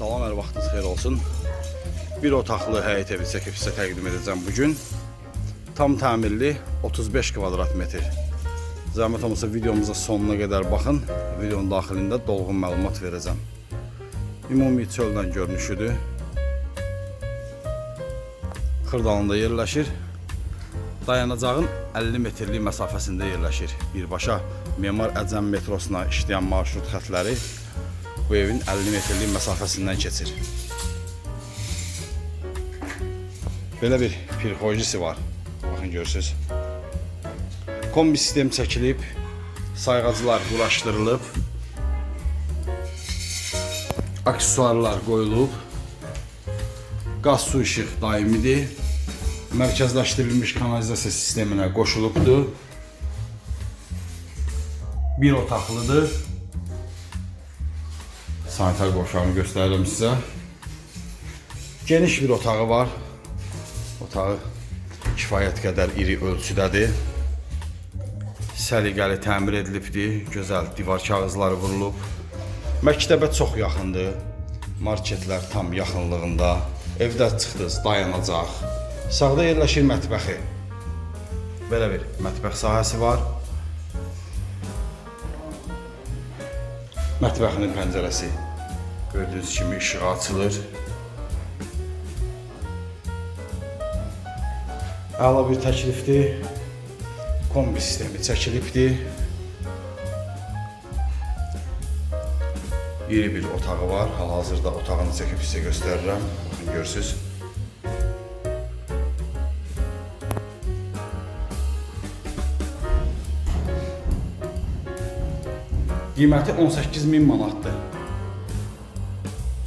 Salam, hər vaxtınız xeyir olsun. Bir otaqlı həyət evi çəkib sizə təqdim edəcəm bu gün. Tam təmirli 35 kvadrat metr. Zəhmət olmasa videomuzun sonuna qədər baxın. Videonun daxilində dolğun məlumat verəcəm. Ümumi çöldən görünüşüdür. Xırdalında yerləşir. Dayanacağın 50 metrlik məsafəsində yerləşir. Birbaşa Memar Əcəm metrosuna işləyən marşrut xətləri bu evin 50 metrlik məsafəsindən keçir. Belə bir pirxojisi var. Baxın görürsüz. Kombi sistem çəkilib, sayğacılar quraşdırılıb, aksesuarlar qoyulub, qaz su işıq daimidir, mərkəzləşdirilmiş kanalizasiya sisteminə qoşulubdur. Bir otaqlıdır. Sanitar qovşağını göstərirəm sizə. Geniş bir otağı var. Otağı kifayət qədər iri ölçüdədir. Səliqəli təmir edilibdir. Gözəl divar kağızları vurulub. Məktəbə çox yaxındır. Marketlər tam yaxınlığında. Evdə çıxdınız, dayanacaq. Sağda yerləşir mətbəxi. Belə bir mətbəx sahəsi var. Mətbəxinin pəncərəsi gördüyünüz kimi işığı açılır. Əla bir təklifdir. Kombi sistemi çəkilibdir. İri bir otağı var. Hal-hazırda otağını çəkib sizə göstərirəm. Baxın. Qiyməti 18 min manatdır.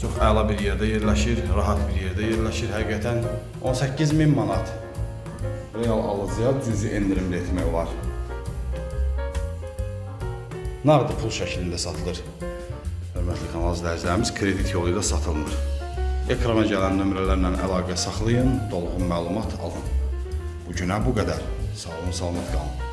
Çox əla bir yerdə yerləşir, rahat bir yerdə yerləşir. Həqiqətən 18 min manat. Real alıcıya cüzi endirimli etmək olar. Nağdı pul şəklində satılır. Hörmətli kanal izləyicilərimiz kredit yolu ilə satılmır. Ekrana gələn nömrələrlə əlaqə saxlayın, dolğun məlumat alın. Bu günə bu qədər. Sağ olun, salamat qalın.